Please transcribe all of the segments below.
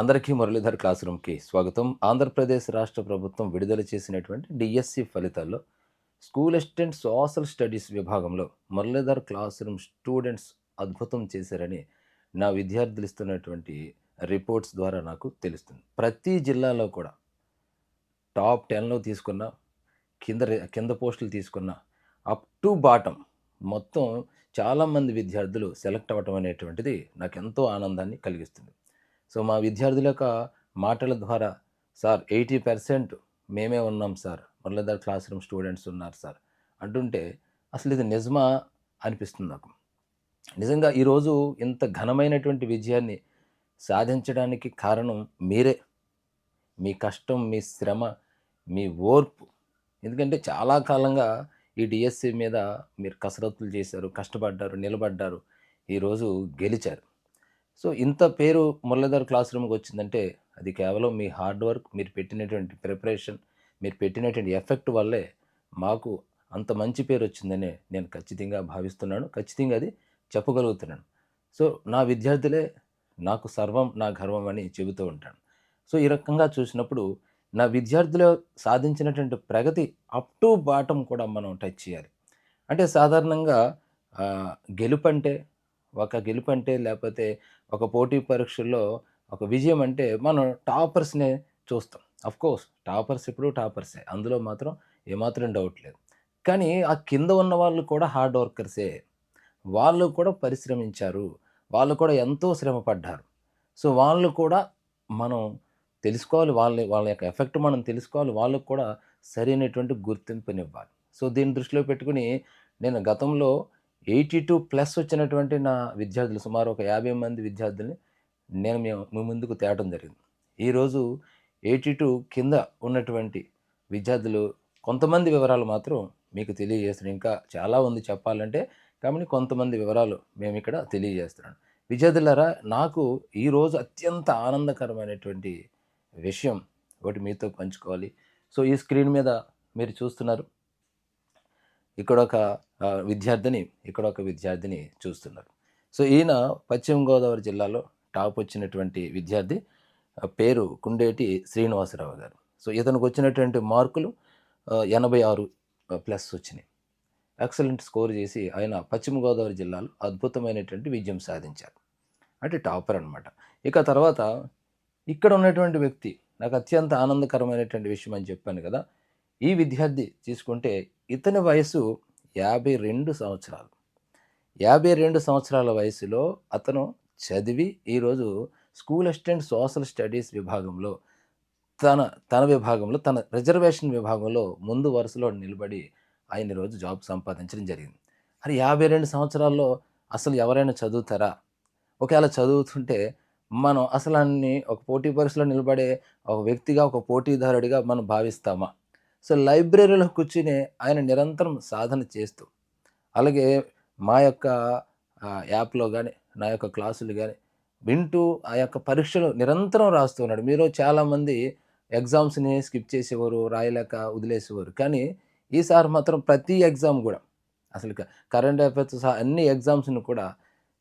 అందరికీ మురళీధర్ క్లాస్ రూమ్కి స్వాగతం. ఆంధ్రప్రదేశ్ రాష్ట్ర ప్రభుత్వం విడుదల చేసినటువంటి డిఎస్సి ఫలితాల్లో స్కూల్ అసిస్టెంట్ సోషల్ స్టడీస్ విభాగంలో మురళీధర్ క్లాస్ రూమ్ స్టూడెంట్స్ అద్భుతం చేశారని నా విద్యార్థులు ఇస్తున్నటువంటి రిపోర్ట్స్ ద్వారా నాకు తెలుస్తుంది. ప్రతి జిల్లాలో కూడా టాప్ టెన్లో తీసుకున్న కింద కింద పోస్టులు తీసుకున్న అప్ టు బాటం మొత్తం చాలామంది విద్యార్థులు సెలెక్ట్ అవ్వటం అనేటువంటిది నాకు ఎంతో ఆనందాన్ని కలిగిస్తుంది. సో మా విద్యార్థుల యొక్క మాటల ద్వారా సార్ ఎయిటీ పర్సెంట్ మేమే ఉన్నాం sir. Muralidhar class room students ఉన్నారు సార్. అంటుంటే అసలు ఇది నిజమా? అనిపిస్తుంది నాకు. నిజంగా ఈరోజు ఇంత ఘనమైనటువంటి విజయాన్ని సాధించడానికి కారణం మీరే. మీ కష్టం మీ శ్రమ మీ ఓర్పు. ఎందుకంటే చాలా కాలంగా ఈ డిఎస్సి మీద మీరు కసరత్తులు చేశారు కష్టపడ్డారు నిలబడ్డారు. ఈరోజు గెలిచారు. సో ఇంత పేరు మురళీధర్ క్లాస్ రూమ్కి వచ్చిందంటే అది కేవలం మీ హార్డ్ వర్క్ మీరు పెట్టినటువంటి ప్రిపరేషన్ మీరు పెట్టినటువంటి ఎఫెక్ట్ వల్లే మాకు అంత మంచి పేరు వచ్చిందని నేను ఖచ్చితంగా భావిస్తున్నాను. ఖచ్చితంగా అది చెప్పగలుగుతున్నాను. సో నా విద్యార్థులే నాకు సర్వం నా గర్వం అని చెబుతూ ఉంటాను సో ఈ రకంగా చూసినప్పుడు నా విద్యార్థులు సాధించినటువంటి ప్రగతి అప్ టు బాటం కూడా మనం టచ్ చేయాలి. అంటే సాధారణంగా గెలుపంటే గెలుపు అంటే ఒక గెలుపు అంటే లేకపోతే ఒక పోటీ పరీక్షల్లో ఒక విజయం అంటే మనం టాపర్స్నే చూస్తాం. అఫ్ కోర్స్ టాపర్స్ ఇప్పుడు టాపర్సే. అందులో మాత్రం ఏమాత్రం డౌట్ లేదు. కానీ ఆ కింద ఉన్న వాళ్ళు కూడా హార్డ్ వర్కర్సే. వాళ్ళు కూడా పరిశ్రమించారు. వాళ్ళు కూడా ఎంతో శ్రమ పడ్డారు. సో వాళ్ళు కూడా మనం తెలుసుకోవాలి. వాళ్ళ వాళ్ళ యొక్క ఎఫెక్ట్ మనం తెలుసుకోవాలి. వాళ్ళకు కూడా సరైనటువంటి గుర్తింపునివ్వాలి. సో దీన్ని దృష్టిలో పెట్టుకుని నేను గతంలో ఎయిటీ టూ ప్లస్ వచ్చినటువంటి నా విద్యార్థులు సుమారు ఒక యాభై మంది విద్యార్థుల్ని నేను మేము మీ ముందుకు తేవడం జరిగింది. ఈరోజు ఎయిటీ టూ కింద ఉన్నటువంటి విద్యార్థులు కొంతమంది వివరాలు మాత్రం మీకు తెలియజేస్తున్నాను ఇంకా చాలా ఉంది చెప్పాలంటే కాబట్టి కొంతమంది వివరాలు మేము ఇక్కడ తెలియజేస్తున్నాను విద్యార్థులారా నాకు ఈరోజు అత్యంత ఆనందకరమైనటువంటి విషయం ఒకటి మీతో పంచుకోవాలి. సో ఈ స్క్రీన్ మీద మీరు చూస్తున్నారు. ఇక్కడ ఒక విద్యార్థిని ఇక్కడ ఒక విద్యార్థిని చూస్తున్నారు. సో ఈయన పశ్చిమ గోదావరి జిల్లాలో టాప్ వచ్చినటువంటి విద్యార్థి పేరు కుండేటి శ్రీనివాసరావు గారు. సో ఇతనికి వచ్చినటువంటి మార్కులు ఎనభై ఆరు ప్లస్ వచ్చినాయి. ఎక్సలెంట్ స్కోర్ చేసి ఆయన పశ్చిమ గోదావరి జిల్లాలో అద్భుతమైనటువంటి విజయం సాధించారు. అంటే టాపర్ అనమాట ఇక తర్వాత ఇక్కడ ఉన్నటువంటి వ్యక్తి నాకు అత్యంత ఆనందకరమైనటువంటి విషయం అని చెప్పాను కదా ఈ విద్యార్థి తీసుకుంటే ఇతని వయసు యాభై రెండు సంవత్సరాలు. యాభై రెండు సంవత్సరాల వయసులో అతను చదివి ఈరోజు స్కూల్ అసిస్టెంట్ సోషల్ స్టడీస్ విభాగంలో తన తన విభాగంలో తన రిజర్వేషన్ విభాగంలో ముందు వరుసలో నిలబడి ఆయన ఈరోజు జాబ్ సంపాదించడం జరిగింది. మరి యాభై రెండు సంవత్సరాల్లో అసలు ఎవరైనా చదువుతారా? ఒకవేళ చదువుతుంటే మనం అసలు అన్ని ఒక పోటీ పరీక్షలో నిలబడే ఒక వ్యక్తిగా ఒక పోటీదారుడిగా మనం భావిస్తామా? సో లైబ్రరీలో కూర్చుని ఆయన నిరంతరం సాధన చేస్తూ అలాగే మా యొక్క యాప్లో కానీ నా యొక్క క్లాసులు కానీ వింటూ ఆ యొక్క పరీక్షలు నిరంతరం రాస్తూ ఉన్నాడు. మీరు చాలామంది ఎగ్జామ్స్ని స్కిప్ చేసేవారు రాయలేక వదిలేసేవారు. కానీ ఈసారి మాత్రం ప్రతి ఎగ్జామ్ కూడా అసలు కరెంట్ అఫైర్స్ సహా అన్ని ఎగ్జామ్స్ని కూడా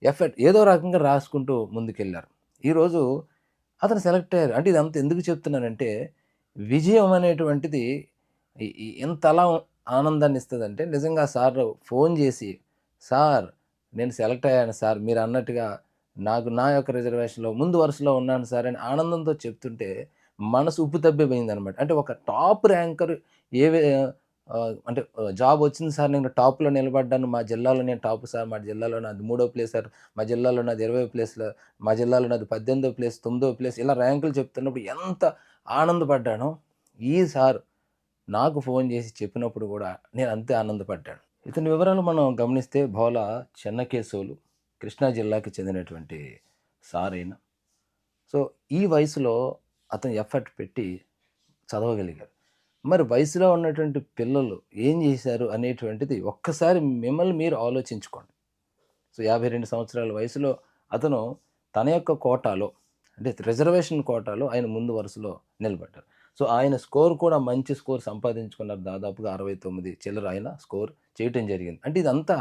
ఎఫెక్ట్ ఏదో రకంగా రాసుకుంటూ ముందుకెళ్ళారు ఈరోజు అతను సెలెక్ట్ అయ్యారు. అంటే ఇదంతా ఎందుకు చెప్తున్నానంటే విజయం అనేటువంటిది ఈ- ఎంత అలా ఆనందాన్ని ఇస్తుందంటే నిజంగా సార్ ఫోన్ చేసి సార్ నేను సెలెక్ట్ అయ్యాను సార్ మీరు అన్నట్టుగా నాకు నా యొక్క రిజర్వేషన్లో ముందు వరుసలో ఉన్నాను సార్ అని ఆనందంతో చెప్తుంటే మనసు ఉప్పు తబ్బిపోయింది అనమాట అంటే ఒక టాప్ ర్యాంకర్ ఏ అంటే జాబ్ వచ్చింది సార్ నేను టాప్లో నిలబడ్డాను మా జిల్లాలో నేను టాప్ సార్ మా జిల్లాలో నాది మూడో ప్లేస్ సార్ మా జిల్లాలో నాది ఇరవై ప్లేస్లో మా జిల్లాలో నాది పద్దెనిమిదో ప్లేస్ తొమ్మిదో ప్లేస్ ఇలా ర్యాంకులు చెప్తున్నప్పుడు ఎంత ఆనందపడ్డానో. ఈ సార్ నాకు ఫోన్ చేసి చెప్పినప్పుడు కూడా నేను అంతే ఆనందపడ్డాను. ఇతని వివరాలు మనం గమనిస్తే బోల చెన్నకేశవులు కృష్ణా జిల్లాకి చెందినటువంటి సార్ అయిన సో ఈ వయసులో అతను ఎఫర్ట్ పెట్టి చదవగలిగారు. మరి వయసులో ఉన్నటువంటి పిల్లలు ఏం చేశారు అనేటువంటిది ఒక్కసారి మిమ్మల్ని మీరు ఆలోచించుకోండి. సో యాభై రెండు సంవత్సరాల వయసులో అతను తన యొక్క కోటాలో అంటే రిజర్వేషన్ కోటాలో ఆయన ముందు వరుసలో నిలబడ్డారు. సో ఆయన స్కోర్ కూడా మంచి స్కోర్ సంపాదించుకున్నారు దాదాపుగా అరవై తొమ్మిది చిల్లర ఆయన స్కోర్ చేయటం జరిగింది. అంటే ఇదంతా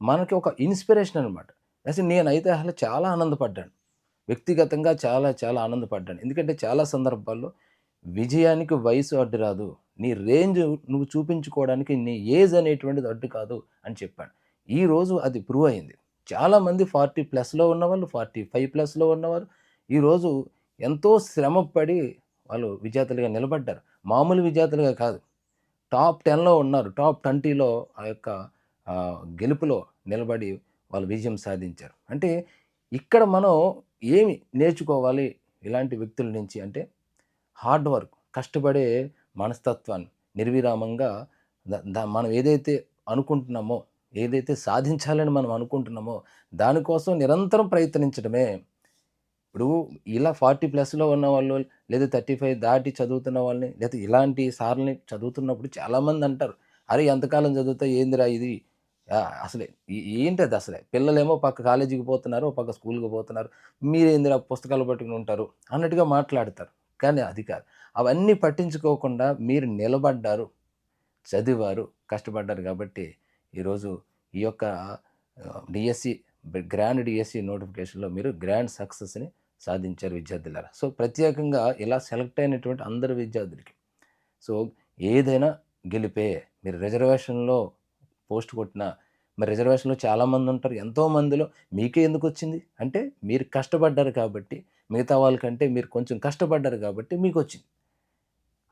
మనకి ఒక ఇన్స్పిరేషన్ అనమాట అసలు నేనైతే అసలు చాలా ఆనందపడ్డాను. వ్యక్తిగతంగా చాలా చాలా ఆనందపడ్డాను. ఎందుకంటే చాలా సందర్భాల్లో విజయానికి వయసు అడ్డు రాదు. నీ రేంజ్ నువ్వు చూపించుకోవడానికి నీ ఏజ్ అనేటువంటిది అడ్డు కాదు అని చెప్పాను. ఈరోజు అది ప్రూవ్ అయింది. చాలామంది ఫార్టీ ప్లస్లో ఉన్నవాళ్ళు ఫార్టీ ఫైవ్ ప్లస్లో ఉన్నవారు ఈరోజు ఎంతో శ్రమపడి వాళ్ళు విజేతలుగా నిలబడ్డారు. మామూలు విజేతలుగా కాదు. టాప్ టెన్లో ఉన్నారు. టాప్ ట్వంటీలో ఆ యొక్క గెలుపులో నిలబడి వాళ్ళు విజయం సాధించారు. అంటే ఇక్కడ మనం ఏమి నేర్చుకోవాలి ఇలాంటి వ్యక్తుల నుంచి అంటే హార్డ్ వర్క్ కష్టపడే మనస్తత్వాన్ని నిర్విరామంగా మనం ఏదైతే అనుకుంటున్నామో ఏదైతే సాధించాలని మనం అనుకుంటున్నామో దానికోసం నిరంతరం ప్రయత్నించడమే ఇప్పుడు ఇలా ఫార్టీ ప్లస్లో ఉన్న వాళ్ళు లేదా థర్టీ ఫైవ్ దాటి చదువుతున్న వాళ్ళని లేదా ఇలాంటి సార్లని చదువుతున్నప్పుడు చాలామంది అంటారు అరే ఎంతకాలం చదువుతా? ఏందిరా ఇది? అసలే ఏంటి అది అసలే? పిల్లలేమో పక్క కాలేజీకి పోతున్నారు పక్క స్కూల్కి పోతున్నారు మీరేందిరా పుస్తకాలు పట్టుకుని ఉంటారు? అన్నట్టుగా మాట్లాడతారు. కానీ అది కాదు. అవన్నీ పట్టించుకోకుండా మీరు నిలబడ్డారు చదివారు కష్టపడ్డారు కాబట్టి ఈరోజు ఈ యొక్క డిఎస్సి గ్రాండ్ డిఎస్సి నోటిఫికేషన్లో మీరు గ్రాండ్ సక్సెస్ని సాధించారు విద్యార్థులారా. సో ప్రత్యేకంగా ఇలా సెలెక్ట్ అయినటువంటి అందరు విద్యార్థులకి. సో ఏదైనా గెలిపే మీరు రిజర్వేషన్లో పోస్ట్ కొట్టినా మరి రిజర్వేషన్లో చాలామంది ఉంటారు ఎంతోమందిలో మీకే ఎందుకు వచ్చింది? అంటే మీరు కష్టపడ్డారు కాబట్టి మిగతా వాళ్ళకంటే మీరు కొంచెం కష్టపడ్డారు కాబట్టి మీకు వచ్చింది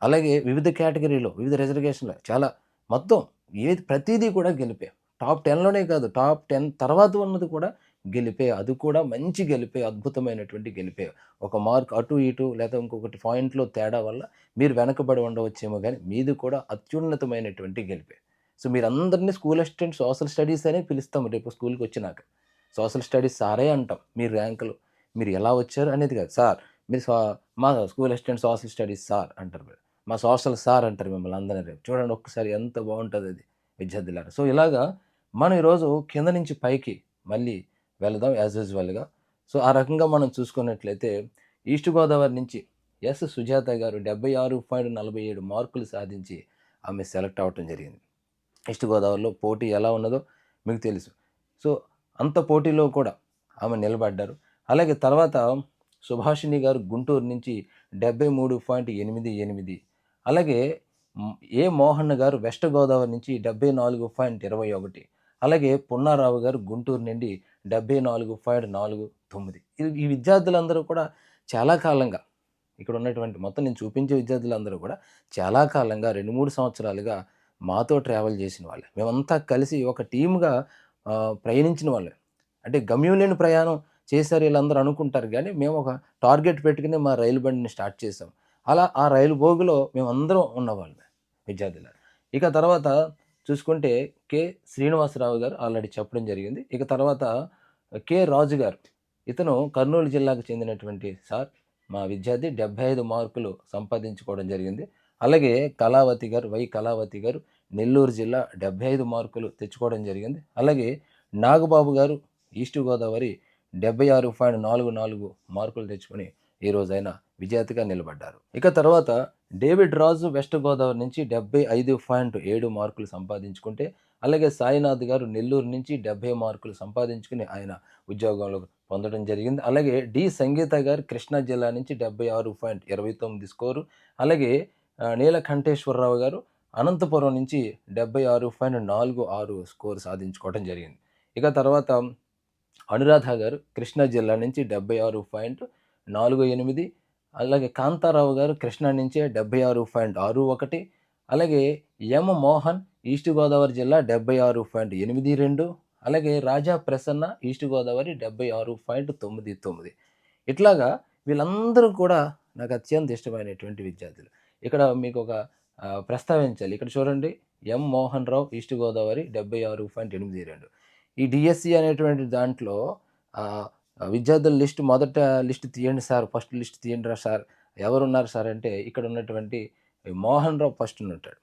అలాగే వివిధ కేటగిరీలో వివిధ రిజర్వేషన్లో చాలా మొత్తం ఏది ప్రతిదీ కూడా గెలిపే. టాప్ టెన్లోనే కాదు టాప్ టెన్ తర్వాత ఉన్నది కూడా గెలిపే అది కూడా మంచి గెలిపే అద్భుతమైనటువంటి గెలిపే. ఒక మార్క్ అటు ఇటు లేదా ఇంకొకటి పాయింట్లో తేడా వల్ల మీరు వెనకబడి ఉండవచ్చేమో కానీ మీది కూడా అత్యున్నతమైనటువంటి గెలిపే. సో మీరందరినీ స్కూల్ అసిస్టెంట్ సోషల్ స్టడీస్ అనే పిలుస్తాం రేపు స్కూల్కి వచ్చినాక. సోషల్ స్టడీస్ సారే అంటాం. మీ ర్యాంకులు మీరు ఎలా వచ్చారు అనేది కాదు. సార్ మీరు మా school assistant social studies sir అంటారు మీరు. మా సోషల్ సార్ అంటారు మిమ్మల్ని అందరినీ రేపు. చూడండి ఒక్కసారి ఎంత బాగుంటుంది అది విద్యార్థులారా. సో ఇలాగా మనం ఈరోజు కింద నుంచి పైకి మళ్ళీ వెళదాం యాజ్ యూజువల్గా సో ఆ రకంగా మనం చూసుకున్నట్లయితే ఈస్ట్ గోదావరి నుంచి ఎస్ సుజాత గారు డెబ్బై ఆరు పాయింట్ నలభై ఏడు మార్కులు సాధించి ఆమె సెలెక్ట్ అవ్వటం జరిగింది. ఈస్ట్ గోదావరిలో పోటీ ఎలా ఉన్నదో మీకు తెలుసు. సో అంత పోటీలో కూడా ఆమె నిలబడ్డారు. అలాగే తర్వాత సుభాషిణి గారు గుంటూరు నుంచి డెబ్బై మూడు పాయింట్ ఎనిమిది ఎనిమిది. అలాగే ఏ మోహన్ గారు వెస్ట్ గోదావరి నుంచి డెబ్బై నాలుగు పాయింట్ ఇరవై ఒకటి. అలాగే పున్నారావు గారు గుంటూరు నుండి డెబ్బై నాలుగు పాయింట్ నాలుగు తొమ్మిది. ఈ- ఈ విద్యార్థులందరూ కూడా చాలా కాలంగా ఇక్కడ ఉన్నటువంటి మొత్తం నేను చూపించే విద్యార్థులందరూ కూడా చాలా కాలంగా రెండు మూడు సంవత్సరాలుగా మాతో ట్రావెల్ చేసిన వాళ్ళే. మేమంతా కలిసి ఒక టీమ్గా ప్రయాణించిన వాళ్ళే. అంటే గమ్యం లేని ప్రయాణం చేశారు వీళ్ళందరూ అనుకుంటారు కానీ మేము ఒక టార్గెట్ పెట్టుకుని మా రైలు బండిని స్టార్ట్ చేసాం అలా ఆ రైలు బోగులో మేమందరం ఉన్నవాళ్ళమే విద్యార్థులు ఇక తర్వాత చూసుకుంటే కె. శ్రీనివాసరావు గారు ఆల్రెడీ చెప్పడం జరిగింది. ఇక తర్వాత కె. రాజు గారు. ఇతను కర్నూలు జిల్లాకు చెందినటువంటి సార్ మా విద్యార్థి డెబ్బై ఐదు మార్కులు సంపాదించుకోవడం జరిగింది. అలాగే కళావతి గారు వై కళావతి గారు నెల్లూరు జిల్లా డెబ్బై ఐదు మార్కులు తెచ్చుకోవడం జరిగింది. అలాగే నాగబాబు గారు ఈస్ట్ గోదావరి డెబ్బై ఆరు పాయింట్ నాలుగు నాలుగు మార్కులు తెచ్చుకొని ఈ రోజైన విజేతగా నిలబడ్డారు. ఇక తర్వాత డేవిడ్ రాజు వెస్ట్ గోదావరి నుంచి డెబ్బై ఐదు పాయింట్ ఏడు మార్కులు సంపాదించుకుంటే అలాగే సాయినాథ్ గారు నెల్లూరు నుంచి డెబ్బై మార్కులు సంపాదించుకుని ఆయన ఉద్యోగంలో పొందడం జరిగింది. అలాగే డి సంగీత గారు కృష్ణా జిల్లా నుంచి డెబ్బై ఆరు పాయింట్ ఇరవై తొమ్మిది స్కోరు అలాగే నీలకంఠేశ్వరరావు గారు అనంతపురం నుంచి డెబ్బై ఆరు పాయింట్ నాలుగు ఆరు స్కోర్ సాధించుకోవడం జరిగింది. ఇక తర్వాత అనురాధ గారు కృష్ణా జిల్లా నుంచి డెబ్బై ఆరు పాయింట్ నాలుగు ఎనిమిది. అలాగే కాంతారావు గారు కృష్ణా నుంచే డెబ్బై ఆరు పాయింట్ ఆరు ఒకటి. అలాగే ఎం మోహన్ ఈస్ట్ గోదావరి జిల్లా డెబ్బై ఆరు పాయింట్ ఎనిమిది రెండు. అలాగే రాజా ప్రసన్న ఈస్ట్ గోదావరి డెబ్బై ఆరు పాయింట్ తొమ్మిది తొమ్మిది. ఇట్లాగా వీళ్ళందరూ కూడా నాకు అత్యంత ఇష్టమైనటువంటి విద్యార్థులు. ఇక్కడ మీకు ఒక ప్రస్తావించాలి. ఇక్కడ చూడండి ఎం మోహన్ రావు ఈస్ట్ గోదావరి డెబ్బై ఆరు పాయింట్ ఎనిమిది రెండు. ఈ డిఎస్సి అనేటువంటి దాంట్లో విద్యార్థుల లిస్ట్ మొదట లిస్ట్ తీయండి సార్ ఫస్ట్ లిస్ట్ తీయండి రా సార్. ఎవరు ఉన్నారు సార్ అంటే ఇక్కడ ఉన్నటువంటి మోహన్ రావు ఫస్ట్ ఉంటాడు.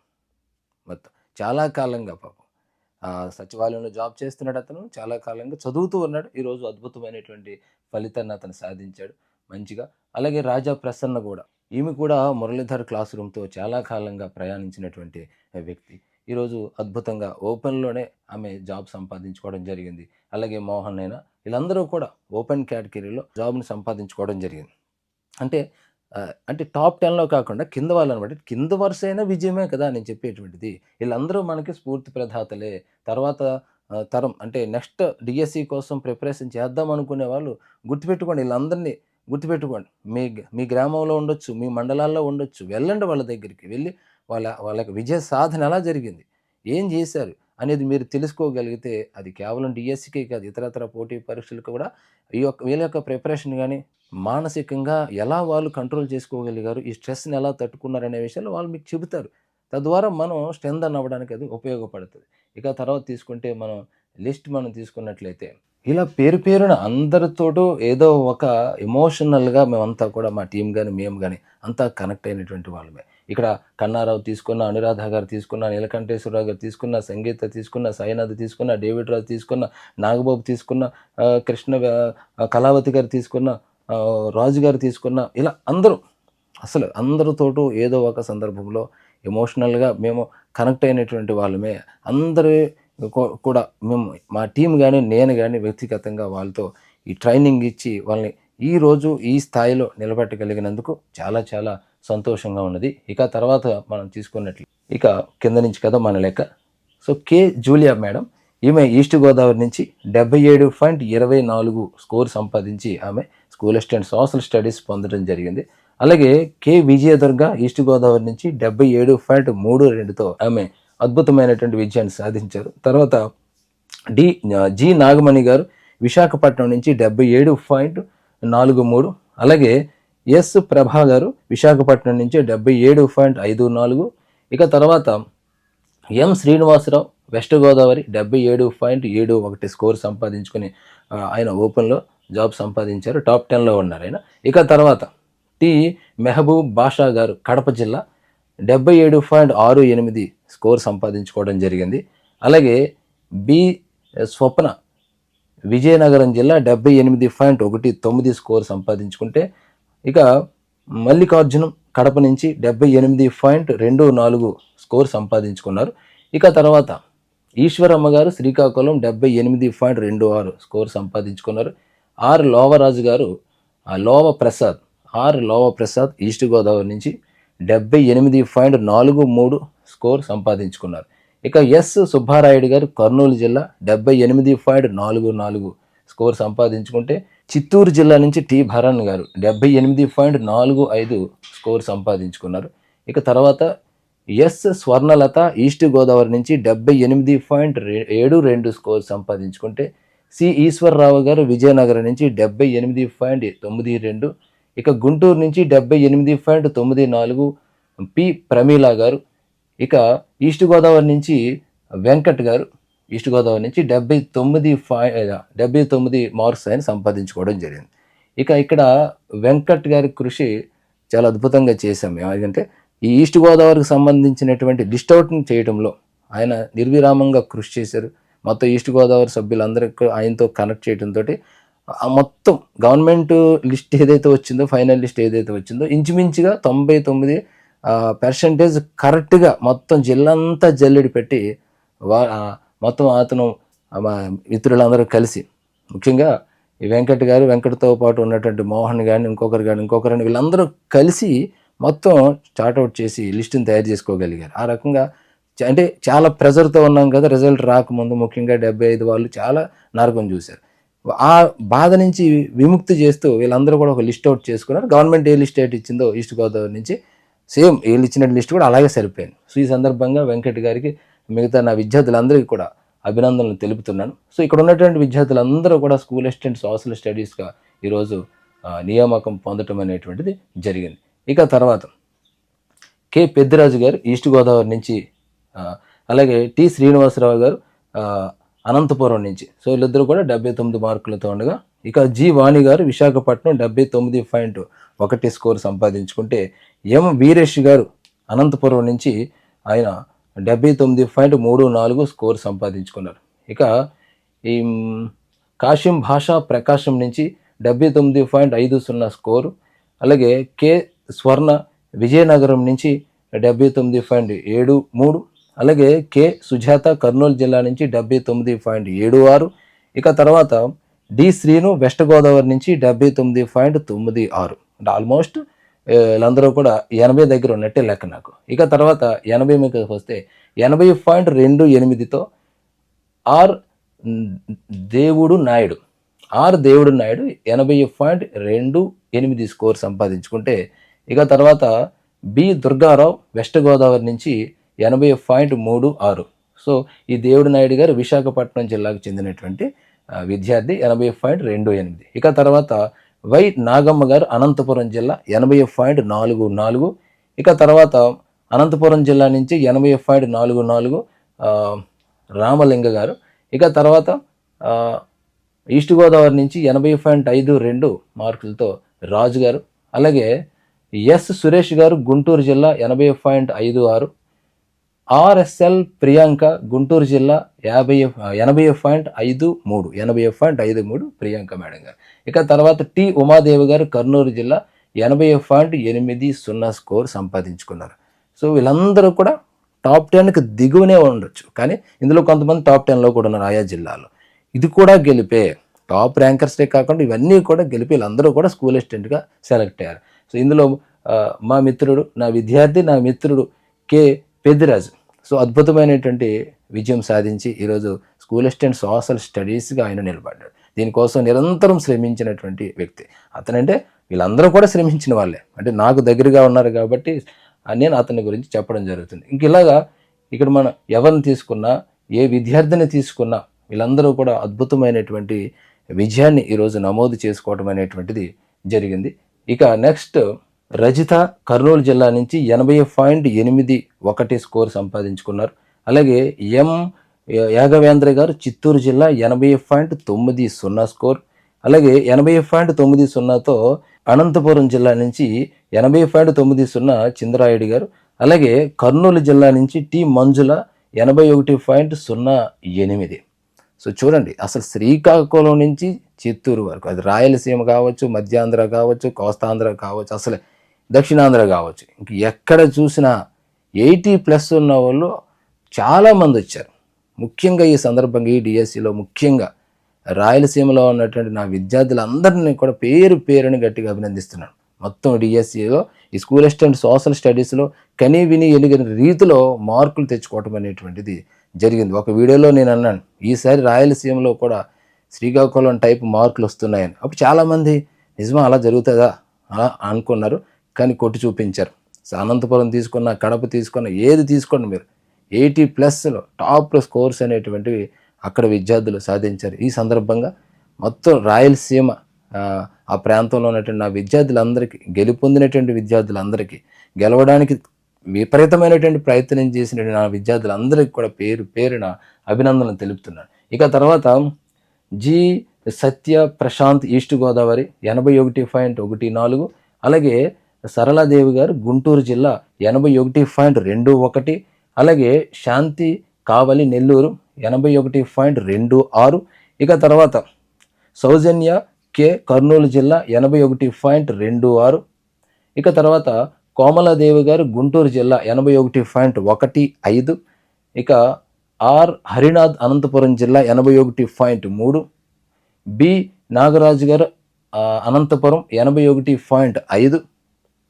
మొత్తం చాలా కాలంగా పాపం. సచివాలయంలో జాబ్ చేస్తున్నాడు అతను చాలా కాలంగా చదువుతూ ఉన్నాడు. ఈరోజు అద్భుతమైనటువంటి ఫలితాన్ని అతను సాధించాడు మంచిగా. అలాగే రాజా ప్రసన్న కూడా ఈమె కూడా మురళీధర్ క్లాస్ రూమ్తో చాలా కాలంగా ప్రయాణించినటువంటి వ్యక్తి. ఈరోజు అద్భుతంగా ఓపెన్లోనే ఆమె జాబ్ సంపాదించుకోవడం జరిగింది. అలాగే మోహన్ అయినా వీళ్ళందరూ కూడా ఓపెన్ కేటగిరీలో జాబ్ని సంపాదించుకోవడం జరిగింది. అంటే అంటే టాప్ టెన్లో కాకుండా కింద వాళ్ళని బట్టి కింద వరుస అయినా విజయమే కదా నేను చెప్పేటువంటిది. వీళ్ళందరూ మనకి స్ఫూర్తి ప్రదాతలే తర్వాత తరం అంటే నెక్స్ట్ డిఎస్సి కోసం ప్రిపరేషన్ చేద్దాం అనుకునే వాళ్ళు గుర్తుపెట్టుకోండి. వీళ్ళందరినీ గుర్తుపెట్టుకోండి. మీ మీ గ్రామంలో ఉండొచ్చు మీ మండలాల్లో ఉండొచ్చు. వెళ్ళండి వాళ్ళ దగ్గరికి. వెళ్ళి వాళ్ళ వాళ్ళకి విజయ సాధన ఎలా జరిగింది? ఏం చేశారు? అనేది మీరు తెలుసుకోగలిగితే అది కేవలం డిఎస్సికే కాదు ఇతరతర పోటీ పరీక్షలకు కూడా ఈ యొక్క వీళ్ళ యొక్క ప్రిపరేషన్ కానీ మానసికంగా ఎలా వాళ్ళు కంట్రోల్ చేసుకోగలిగారు ఈ స్ట్రెస్ని ఎలా తట్టుకున్నారు అనే విషయాలు వాళ్ళు మీకు చెబుతారు. తద్వారా మనం స్ట్రెంత్ అవ్వడానికి అది ఉపయోగపడుతుంది. ఇక తర్వాత తీసుకుంటే మనం లిస్ట్ మనం తీసుకున్నట్లయితే ఇలా పేరు పేరున అందరితోటూ ఏదో ఒక ఎమోషనల్గా మేమంతా కూడా మా టీం కానీ మేము కానీ అంతా కనెక్ట్ అయినటువంటి వాళ్ళమే. ఇక్కడ కన్నారావు తీసుకున్న అనురాధ గారు తీసుకున్న నీలకంఠేశ్వరరావు గారు తీసుకున్న సంగీత తీసుకున్న సాయినాథ్ తీసుకున్న డేవిడ్ రాజు తీసుకున్న నాగబాబు తీసుకున్న కృష్ణ కళావతి గారు తీసుకున్న రాజు గారు తీసుకున్న ఇలా అందరూ అసలు అందరితోటూ ఏదో ఒక సందర్భంలో ఎమోషనల్గా మేము కనెక్ట్ అయినటువంటి వాళ్ళమే. అందరూ కూడా మేము మా టీం కానీ నేను కానీ వ్యక్తిగతంగా వాళ్ళతో ఈ ట్రైనింగ్ ఇచ్చి వాళ్ళని ఈ రోజు ఈ స్థాయిలో నిలబెట్టగలిగినందుకు చాలా చాలా సంతోషంగా ఉన్నది. ఇక తర్వాత మనం తీసుకున్నట్లు ఇక కింద నుంచి కదా మన లెక్క. సో కే జూలియా మేడం ఈమె ఈస్ట్ గోదావరి నుంచి డెబ్బై ఏడు పాయింట్ ఇరవై నాలుగు స్కోర్ సంపాదించి ఆమె స్కూల్ అసిస్టెంట్ సోషల్ స్టడీస్ పొందడం జరిగింది. అలాగే కె విజయదుర్గ ఈస్ట్ గోదావరి నుంచి డెబ్బై ఏడు పాయింట్ మూడు రెండుతో ఆమె అద్భుతమైనటువంటి విజయాన్ని సాధించారు. తర్వాత డి జి నాగమణి గారు విశాఖపట్నం నుంచి డెబ్బై ఏడు పాయింట్ నాలుగు మూడు అలాగే ఎస్ ప్రభా గారు విశాఖపట్నం నుంచి డెబ్బై ఏడు పాయింట్ ఐదు నాలుగు. ఇక తర్వాత ఎం శ్రీనివాసరావు వెస్ట్ గోదావరి డెబ్బై ఏడు పాయింట్ ఏడు ఒకటి స్కోర్ సంపాదించుకొని ఆయన ఓపెన్లో జాబ్ సంపాదించారు టాప్ టెన్లో ఉన్నారు ఆయన. ఇక తర్వాత టి మెహబూబ్ బాషా గారు కడప జిల్లా డెబ్బై ఏడు పాయింట్ ఆరు ఎనిమిది స్కోర్ సంపాదించుకోవడం జరిగింది. అలాగే బి స్వప్న విజయనగరం జిల్లా డెబ్బై ఎనిమిది పాయింట్ ఒకటి తొమ్మిది స్కోర్ సంపాదించుకుంటే ఇక మల్లికార్జునం కడప నుంచి డెబ్బై ఎనిమిది పాయింట్ రెండు నాలుగు స్కోర్ సంపాదించుకున్నారు. ఇక తర్వాత ఈశ్వరమ్మ గారు శ్రీకాకుళం డెబ్బై ఎనిమిది పాయింట్ రెండు ఆరు స్కోర్ సంపాదించుకున్నారు. ఆర్ లోవరాజు గారు ఆ లోవ ప్రసాద్ ఆర్ లోవ ప్రసాద్ ఈస్ట్ గోదావరి నుంచి డెబ్బై ఎనిమిది పాయింట్ నాలుగు మూడు స్కోర్ సంపాదించుకున్నారు. ఇక ఎస్ సుబ్బారాయుడు గారు కర్నూలు జిల్లా డెబ్బై ఎనిమిది పాయింట్ నాలుగు నాలుగు స్కోర్ సంపాదించుకుంటే చిత్తూరు జిల్లా నుంచి టి భరణ్ గారు డెబ్బై ఎనిమిది పాయింట్ నాలుగు ఐదు స్కోర్ సంపాదించుకున్నారు. ఇక తర్వాత ఎస్ స్వర్ణలత ఈస్ట్ గోదావరి నుంచి డెబ్బై ఎనిమిది పాయింట్ ఏడు రెండు స్కోర్ సంపాదించుకుంటే సి ఈశ్వరరావు గారు విజయనగరం నుంచి డెబ్బై ఎనిమిది పాయింట్ తొమ్మిది రెండు ఇక గుంటూరు నుంచి డెబ్బై ఎనిమిది పాయింట్ తొమ్మిది నాలుగు పి ప్రమీల గారు ఇక ఈస్ట్ గోదావరి నుంచి వెంకట్ గారు ఈస్ట్ గోదావరి నుంచి డెబ్బై తొమ్మిది ఫై డెబ్బై తొమ్మిది మార్క్స్ ఆయన సంపాదించుకోవడం జరిగింది. ఇక ఇక్కడ వెంకట్ గారి కృషి చాలా అద్భుతంగా చేశాం. మేము ఎందుకంటే ఈ ఈస్ట్ గోదావరికి సంబంధించినటువంటి లిస్ట్ చేయడంలో ఆయన నిర్విరామంగా కృషి చేశారు. మొత్తం ఈస్ట్ గోదావరి సభ్యులందరికీ ఆయనతో కనెక్ట్ చేయడంతో మొత్తం గవర్నమెంట్ లిస్ట్ ఏదైతే వచ్చిందో ఫైనల్ లిస్ట్ ఏదైతే వచ్చిందో ఇంచుమించుగా తొంభై తొమ్మిది పర్సంటేజ్ కరెక్ట్గా మొత్తం జిల్లా అంతా జల్లెడి పెట్టి వా మొత్తం అతను మా మిత్రులందరూ కలిసి ముఖ్యంగా ఈ వెంకట్ గారు వెంకట్తో పాటు ఉన్నటువంటి మోహన్ కానీ ఇంకొకరు కానీ ఇంకొకరు వీళ్ళందరూ కలిసి మొత్తం అవుట్ చేసి లిస్టుని తయారు చేసుకోగలిగారు. ఆ రకంగా అంటే చాలా ప్రెజర్తో ఉన్నాం కదా రిజల్ట్ రాకముందు ముఖ్యంగా డెబ్బై ఐదు వాళ్ళు చాలా నరకం చూశారు. ఆ బాధ నుంచి విముక్తి చేస్తూ వీళ్ళందరూ కూడా ఒక లిస్ట్ అవుట్ చేసుకున్నారు. గవర్నమెంట్ ఏ లిస్ట్ ఏట్ ఇచ్చిందో ఈస్ట్ గోదావరి నుంచి సేమ్ వీళ్ళు ఇచ్చిన లిస్ట్ కూడా అలాగే సరిపోయింది. సో ఈ సందర్భంగా వెంకట్ గారికి మిగతా నా విద్యార్థులందరికీ కూడా అభినందనలు తెలుపుతున్నాను. సో ఇక్కడ ఉన్నటువంటి విద్యార్థులందరూ కూడా స్కూల్ అసిస్టెంట్ సోషల్ స్టడీస్గా ఈరోజు నియామకం పొందటం అనేటువంటిది జరిగింది. ఇక తర్వాత కె పెద్దిరాజు గారు ఈస్ట్ గోదావరి నుంచి అలాగే టి శ్రీనివాసరావు గారు అనంతపురం నుంచి. సో వీళ్ళిద్దరూ కూడా డెబ్బై తొమ్మిది మార్కులతో ఉండగా ఇక జి వాణి గారు విశాఖపట్నం డెబ్బై తొమ్మిది పాయింట్ ఒకటి స్కోర్ సంపాదించుకుంటే ఎం వీరేష్ గారు అనంతపురం నుంచి ఆయన డెబ్బై తొమ్మిది పాయింట్ మూడు నాలుగు స్కోర్ సంపాదించుకున్నారు. ఇక ఈ కాశీం భాషా ప్రకాశం నుంచి డెబ్బై తొమ్మిది పాయింట్ ఐదు సున్నా స్కోరు అలాగే కే స్వర్ణ విజయనగరం నుంచి డెబ్బై తొమ్మిది పాయింట్ ఏడు మూడు అలాగే కె సుజాత కర్నూలు జిల్లా నుంచి డెబ్బై తొమ్మిది పాయింట్ ఏడు ఆరు ఇక తర్వాత డి శ్రీను వెస్ట్ గోదావరి నుంచి డెబ్బై తొమ్మిది పాయింట్ తొమ్మిది ఆరు. అంటే ఆల్మోస్ట్ వీళ్ళందరూ కూడా ఎనభై దగ్గర ఉన్నట్టే లెక్క నాకు. ఇక తర్వాత ఎనభై మీకు వస్తే ఎనభై పాయింట్ రెండు ఎనిమిదితో ఆర్ దేవుడు నాయుడు. ఆర్ దేవుడు నాయుడు ఎనభై పాయింట్ రెండు ఎనిమిది స్కోర్ సంపాదించుకుంటే ఇక తర్వాత బి దుర్గారావు వెస్ట్ గోదావరి నుంచి ఎనభై పాయింట్ మూడు ఆరు. సో ఈ దేవుడు నాయుడు గారు విశాఖపట్నం జిల్లాకు చెందినటువంటి విద్యార్థి ఎనభై పాయింట్ రెండు ఎనిమిది. ఇక తర్వాత వై నాగమ్మ గారు అనంతపురం జిల్లా ఎనభై పాయింట్ నాలుగు నాలుగు. ఇక తర్వాత అనంతపురం జిల్లా నుంచి ఎనభై పాయింట్ నాలుగు నాలుగు రామలింగ గారు. ఇక తర్వాత ఈస్ట్ గోదావరి నుంచి ఎనభై పాయింట్ ఐదు రెండు మార్కులతో రాజు గారు. అలాగే ఎస్ సురేష్ గారు గుంటూరు జిల్లా ఎనభై పాయింట్ ఐదు ఆరు. ఆర్ఎస్ఎల్ ప్రియాంక గుంటూరు జిల్లా యాభై ఎనభై పాయింట్ ఐదు మూడు ఎనభై పాయింట్ ఐదు మూడు ప్రియాంక మేడం గారు. ఇక తర్వాత టి ఉమాదేవి గారు కర్నూలు జిల్లా ఎనభై పాయింట్ ఎనిమిది సున్నా స్కోర్ సంపాదించుకున్నారు. సో వీళ్ళందరూ కూడా టాప్ టెన్కి దిగువనే ఉండొచ్చు. కానీ ఇందులో కొంతమంది టాప్ టెన్లో కూడా ఉన్నారు ఆయా జిల్లాలో. ఇది కూడా గెలిపే టాప్ ర్యాంకర్స్టే కాకుండా ఇవన్నీ కూడా గెలిపి వీళ్ళందరూ కూడా స్కూల్ అసిస్టెంట్గా సెలెక్ట్ అయ్యారు. సో ఇందులో మా మిత్రుడు నా విద్యార్థి నా మిత్రుడు కె పెద్దిరాజు. సో అద్భుతమైనటువంటి విజయం సాధించి ఈరోజు స్కూల్ అసిస్టెంట్ సోషల్ స్టడీస్గా ఆయన నిలబడ్డాడు. దీనికోసం నిరంతరం శ్రమించినటువంటి వ్యక్తి. అతనంటే వీళ్ళందరూ కూడా శ్రమించిన వాళ్ళే. అంటే నాకు దగ్గరగా ఉన్నారు కాబట్టి నేను అతని గురించి చెప్పడం జరుగుతుంది. ఇంక ఇలాగా ఇక్కడ మనం ఎవరిని తీసుకున్నా ఏ విద్యార్థిని తీసుకున్నా వీళ్ళందరూ కూడా అద్భుతమైనటువంటి విజయాన్ని ఈరోజు నమోదు చేసుకోవడం అనేటువంటిది జరిగింది. ఇక నెక్స్ట్ రజిత కర్నూలు జిల్లా నుంచి ఎనభై పాయింట్ ఎనిమిది ఒకటి స్కోర్ సంపాదించుకున్నారు. అలాగే ఎం యాగవేంద్ర గారు చిత్తూరు జిల్లా ఎనభై పాయింట్ తొమ్మిది సున్నా స్కోర్. అలాగే ఎనభై పాయింట్ తొమ్మిది సున్నాతో అనంతపురం జిల్లా నుంచి ఎనభై పాయింట్ తొమ్మిది సున్నా చింద్రాయుడు గారు. అలాగే కర్నూలు జిల్లా నుంచి టి మంజుల ఎనభై ఒకటి పాయింట్ సున్నా ఎనిమిది. సో చూడండి అసలు శ్రీకాకుళం నుంచి చిత్తూరు వరకు అది రాయలసీమ కావచ్చు మధ్యాంధ్ర కావచ్చు కోస్తాంధ్ర కావచ్చు అసలు దక్షిణాంధ్ర కావచ్చు. ఇంక ఎక్కడ చూసినా ఎయిటీ ప్లస్ ఉన్న వాళ్ళు చాలామంది వచ్చారు. ముఖ్యంగా ఈ సందర్భంగా ఈ డిఎస్సిలో ముఖ్యంగా రాయలసీమలో ఉన్నటువంటి నా విద్యార్థులందరినీ కూడా పేరు పేరుని గట్టిగా అభినందిస్తున్నాను. మొత్తం డిఎస్సిలో ఈ స్కూల్ అసిస్టెంట్ సోషల్ స్టడీస్లో కనీ విని ఎలిగిన రీతిలో మార్కులు తెచ్చుకోవటం అనేటువంటిది జరిగింది. ఒక వీడియోలో నేను అన్నాను ఈసారి రాయలసీమలో కూడా శ్రీకాకుళం టైప్ మార్కులు వస్తున్నాయని. అప్పుడు చాలామంది నిజమా అలా జరుగుతుందా? అలా అనుకున్నారు కానీ కొట్టి చూపించారు. అనంతపురం తీసుకున్న కడప తీసుకున్న ఏది తీసుకోండి మీరు. ఎయిటీ ప్లస్లో టాప్ స్కోర్స్ అనేటువంటివి అక్కడ విద్యార్థులు సాధించారు. ఈ సందర్భంగా మొత్తం రాయలసీమ ఆ, ప్రాంతంలో ఉన్నటువంటి నా విద్యార్థులందరికీ గెలుపొందినటువంటి విద్యార్థులందరికీ గెలవడానికి విపరీతమైనటువంటి ప్రయత్నం చేసినటువంటి నా విద్యార్థులందరికీ కూడా పేరు పేరున అభినందనలు తెలుపుతున్నాను. ఇక తర్వాత జి సత్య ప్రశాంత్ ఈస్ట్ గోదావరి ఎనభై ఒకటి పాయింట్ ఒకటి నాలుగు అలాగే సరళాదేవి గారు గుంటూరు జిల్లా ఎనభై ఒకటి పాయింట్ రెండు ఒకటి అలాగే శాంతి కావలి నెల్లూరు ఎనభై ఒకటి పాయింట్ రెండు ఆరు. ఇక తర్వాత సౌజన్య కె కర్నూలు జిల్లా ఎనభై ఒకటి పాయింట్ రెండు ఆరు. ఇక తర్వాత కోమలాదేవి గారు గుంటూరు జిల్లా ఎనభై ఒకటి పాయింట్ ఒకటి ఐదు. ఇక ఆర్ హరినాథ్ అనంతపురం జిల్లా ఎనభై ఒకటి పాయింట్ మూడు. బి నాగరాజు గారు అనంతపురం ఎనభై ఒకటి పాయింట్ ఐదు.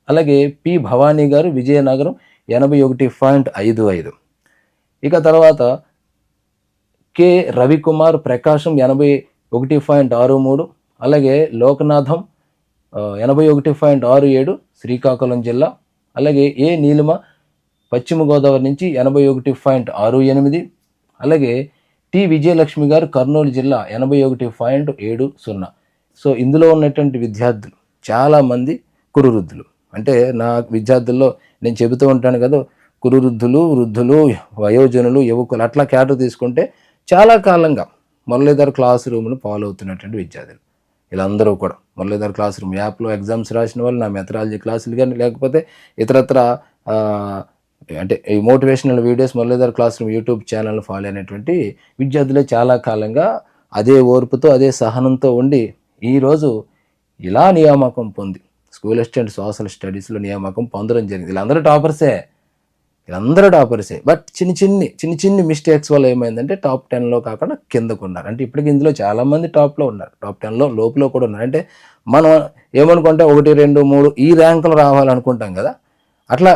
అలాగే పి భవానీ గారు విజయనగరం ఎనభై ఒకటి పాయింట్ ఐదు ఐదు. ఇక తర్వాత కె రవికుమార్ ప్రకాశం ఎనభై ఒకటి పాయింట్ ఆరు మూడు అలాగే లోకనాథం ఎనభై ఒకటి పాయింట్ ఆరు ఏడు శ్రీకాకుళం జిల్లా అలాగే ఏ నీలిమ పశ్చిమ గోదావరి నుంచి ఎనభై ఒకటి పాయింట్ ఆరు ఎనిమిది అలాగే టి విజయలక్ష్మి గారు కర్నూలు జిల్లా ఎనభై ఒకటి పాయింట్ ఏడు సున్నా. సో ఇందులో ఉన్నటువంటి విద్యార్థులు చాలామంది కురువృద్ధులు. అంటే నా విద్యార్థుల్లో నేను చెబుతూ ఉంటాను కదా కురువృద్ధులు వృద్ధులు వయోజనులు యువకులు అట్లా క్యాటర్ తీసుకుంటే చాలా కాలంగా మురళీధర్ క్లాస్ రూమ్ను ఫాలో అవుతున్నటువంటి విద్యార్థులు. వీళ్ళందరూ కూడా మురళీధర్ క్లాస్ రూమ్ యాప్లో ఎగ్జామ్స్ రాసిన వాళ్ళు నా మెథడాలజీ క్లాసులు కానీ లేకపోతే ఇతరత్ర అంటే ఈ motivational videos Muralidhar class room YouTube channel follow అయినటువంటి విద్యార్థులే చాలా కాలంగా అదే ఓర్పుతో అదే సహనంతో ఉండి ఈరోజు ఇలా నియామకం పొంది స్కూల్ అసిస్టెంట్ సోషల్ స్టడీస్లో నియామకం పొందడం జరిగింది. వీళ్ళందరూ టాపర్సే. వీళ్ళందరూ టాపర్సే. బట్ చిన్న చిన్ని చిన్న చిన్ని మిస్టేక్స్ వల్ల ఏమైందంటే టాప్ టెన్లో కాకుండా కిందకు ఉన్నారు. అంటే ఇప్పటికి ఇందులో చాలామంది టాప్లో ఉన్నారు. టాప్ టెన్లో లోపల కూడా ఉన్నారు. అంటే మనం ఏమనుకుంటే ఒకటి రెండు మూడు ఈ ర్యాంకులు రావాలనుకుంటాం కదా. అట్లా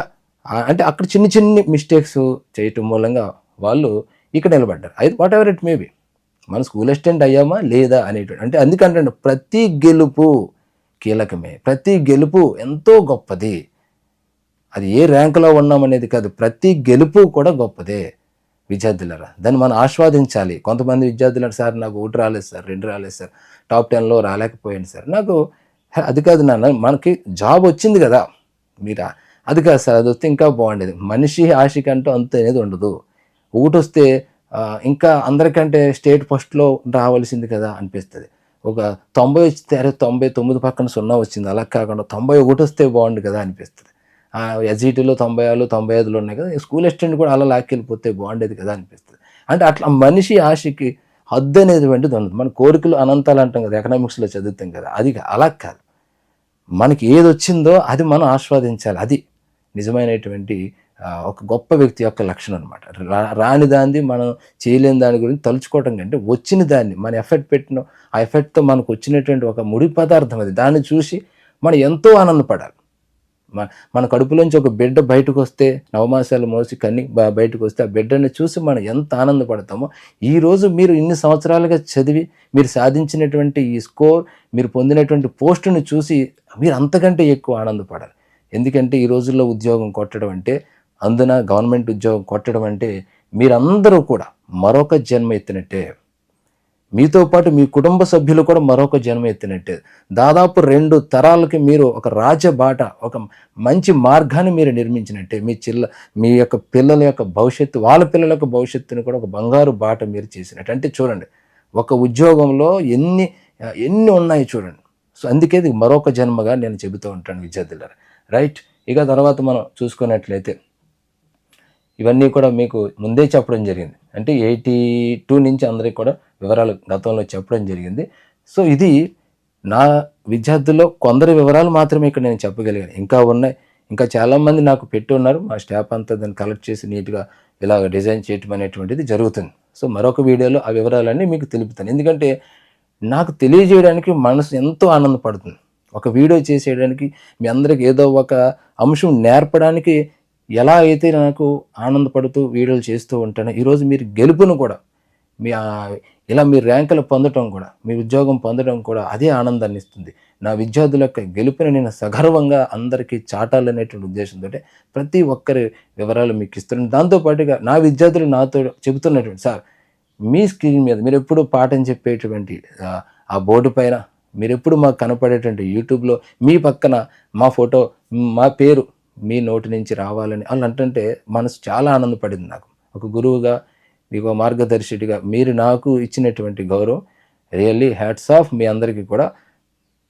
అంటే అక్కడ చిన్న చిన్ని మిస్టేక్స్ చేయటం మూలంగా వాళ్ళు ఇక్కడ నిలబడ్డారు. అయితే వాట్ ఎవర్ ఇట్ మేబీ మనం స్కూల్ అసిస్టెంట్ అయ్యామా లేదా అనేటువంటి అంటే అందుకంటే ప్రతి గెలుపు కీలకమే. ప్రతి గెలుపు ఎంతో గొప్పది. అది ఏ ర్యాంకులో ఉన్నామనేది కాదు ప్రతి గెలుపు కూడా గొప్పదే విద్యార్థులరా. దాన్ని మనం ఆస్వాదించాలి. కొంతమంది విద్యార్థులు సార్ నాకు ఒకటి రాలేదు సార్ రెండు రాలేదు సార్ టాప్ టెన్లో రాలేకపోయాను సార్. నాకు "హే, అది కాదు నాన్న మనకి జాబ్ వచ్చింది కదా. మీరా అది కాదు సార్ అది వస్తే ఇంకా బాగుండేది. మనిషి ఆశకి అంటూ అంత అనేది ఉండదు. ఒకటి వస్తే ఇంకా అందరికంటే స్టేట్ ఫస్ట్లో రావాల్సింది కదా అనిపిస్తుంది. ఒక తొంభై వచ్చితే అరే తొంభై తొమ్మిది పక్కన సున్నా వచ్చింది. అలా కాకుండా తొంభై ఒకటి వస్తే బాగుండు కదా అనిపిస్తుంది. ఎస్ఈటీలో తొంభై ఆరు తొంభై ఐదులో ఉన్నాయి కదా స్కూల్ అసిస్టెంట్ కూడా అలా లాక్కెళ్ళిపోతే బాగుండేది కదా అనిపిస్తుంది. అంటే అట్లా మనిషి ఆశకి హద్దు అనేది వంటిది ఉండదు. మన కోరికలు అనంతాలు అంటాం కదా ఎకనామిక్స్లో చదువుతాం కదా అది అలా కాదు. మనకి ఏది వచ్చిందో అది మనం ఆస్వాదించాలి. అది నిజమైనటువంటి ఒక గొప్ప వ్యక్తి యొక్క లక్షణం అనమాట రాని దాన్ని మనం చేయలేని దాని గురించి తలుచుకోవటం కంటే వచ్చిన దాన్ని మన ఎఫెక్ట్ పెట్టిన ఆ ఎఫెక్ట్తో మనకు వచ్చినటువంటి ఒక ముడి పదార్థం అది. దాన్ని చూసి మనం ఎంతో ఆనందపడాలి. మన మన కడుపులోంచి ఒక బిడ్డ బయటకు వస్తే నవమాసాలు మోసి కన్ని బయటకు వస్తే ఆ బిడ్డని చూసి మనం ఎంత ఆనందపడతామో ఈ రోజు మీరు ఇన్ని సంవత్సరాలుగా చదివి మీరు సాధించినటువంటి ఈ స్కోర్ మీరు పొందినటువంటి పోస్టుని చూసి మీరు అంతకంటే ఎక్కువ ఆనందపడాలి. ఎందుకంటే ఈ రోజుల్లో ఉద్యోగం కొట్టడం అంటే అందున గవర్నమెంట్ ఉద్యోగం కొట్టడం అంటే మీరందరూ కూడా మరొక జన్మ ఎత్తినట్టే. మీతో పాటు మీ కుటుంబ సభ్యులు కూడా మరొక జన్మ ఎత్తినట్టే. దాదాపు రెండు తరాలకి మీరు ఒక రాజబాట ఒక మంచి మార్గాన్ని మీరు నిర్మించినట్టే. మీ చిల్ల మీ యొక్క పిల్లల యొక్క భవిష్యత్తు వాళ్ళ పిల్లల యొక్క భవిష్యత్తుని కూడా ఒక బంగారు బాట మీరు చేసినట్టు. అంటే చూడండి ఒక ఉద్యోగంలో ఎన్ని ఎన్ని ఉన్నాయి చూడండి. సో అందుకే ఇది మరొక జన్మగా నేను చెబుతూ ఉంటాను విద్యార్థులారా. రైట్? ఇక తర్వాత మనం చూసుకున్నట్లయితే ఇవన్నీ కూడా మీకు ముందే చెప్పడం జరిగింది. అంటే ఎయిటీ టూ నుంచి అందరికి కూడా వివరాలు గతంలో చెప్పడం జరిగింది. సో ఇది నా విద్యార్థుల్లో కొందరి వివరాలు మాత్రమే ఇక్కడ నేను చెప్పగలిగాను. ఇంకా ఉన్నాయి. ఇంకా చాలామంది నాకు పెట్టి ఉన్నారు. మా స్టాఫ్ అంతా దాన్ని కలెక్ట్ చేసి నీట్గా ఇలా డిజైన్ చేయటం అనేటువంటిది జరుగుతుంది. సో మరొక వీడియోలో ఆ వివరాలన్నీ మీకు తెలుపుతాను. ఎందుకంటే నాకు తెలియజేయడానికి మనసు ఎంతో ఆనందపడుతుంది. ఒక వీడియో చేసేయడానికి మీ అందరికి ఏదో ఒక అంశం నేర్పడానికి ఎలా అయితే నాకు ఆనందపడుతూ వీడియోలు చేస్తూ ఉంటానో ఈరోజు మీరు గెలుపును కూడా మీ ఇలా మీ ర్యాంకులు పొందడం కూడా మీ ఉద్యోగం పొందడం కూడా అదే ఆనందాన్ని ఇస్తుంది. నా విద్యార్థుల యొక్క గెలుపుని నేను సగర్వంగా అందరికీ చాటాలనేటువంటి ఉద్దేశంతో ప్రతి ఒక్కరి వివరాలు మీకు ఇస్తున్నాను. దాంతోపాటుగా నా విద్యార్థులు నాతో చెబుతున్నటువంటి సార్ మీ స్క్రీన్ మీద మీరు ఎప్పుడు పాఠం చెప్పేటువంటి ఆ, ఆ బోర్డు పైన మీరు ఎప్పుడు మాకు కనపడేటువంటి యూట్యూబ్లో మీ పక్కన మా ఫోటో మా పేరు మీ నోటి నుంచి రావాలని అని అంటుంటే మనసు చాలా ఆనందపడింది నాకు. ఒక గురువుగా మీకు ఒక మార్గదర్శిగా మీరు నాకు ఇచ్చినటువంటి గౌరవం రియల్లీ హ్యాట్స్ ఆఫ్ మీ అందరికీ కూడా.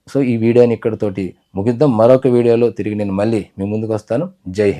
సో ఈ వీడియోని ఇక్కడతోటి ముగిద్దాం. మరొక వీడియోలో తిరిగి నేను మళ్ళీ మీ ముందుకు వస్తాను. జై హింద్.